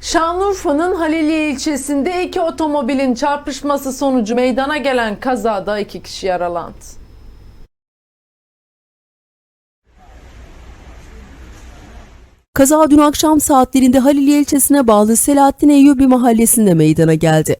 Şanlıurfa'nın Haliliye ilçesinde iki otomobilin çarpışması sonucu meydana gelen kazada iki kişi yaralandı. Kaza dün akşam saatlerinde Haliliye ilçesine bağlı Selahattin Eyyubi mahallesinde meydana geldi.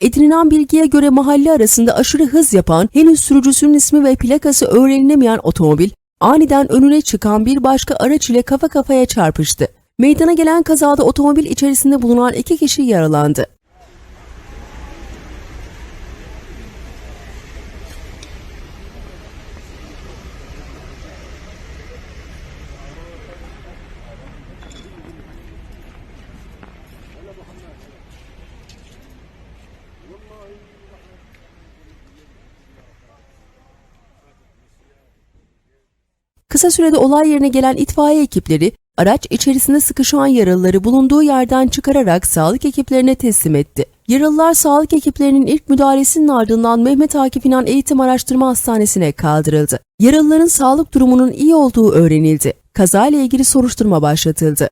Edinilen bilgiye göre mahalle arasında aşırı hız yapan, henüz sürücüsünün ismi ve plakası öğrenilemeyen otomobil, aniden önüne çıkan bir başka araç ile kafa kafaya çarpıştı. Meydana gelen kazada otomobil içerisinde bulunan iki kişi yaralandı. Kısa sürede olay yerine gelen itfaiye ekipleri araç içerisinde sıkışan yaralıları bulunduğu yerden çıkararak sağlık ekiplerine teslim etti. Yaralılar sağlık ekiplerinin ilk müdahalesinin ardından Mehmet Akif İnan Eğitim Araştırma Hastanesi'ne kaldırıldı. Yaralıların sağlık durumunun iyi olduğu öğrenildi. Kazayla ilgili soruşturma başlatıldı.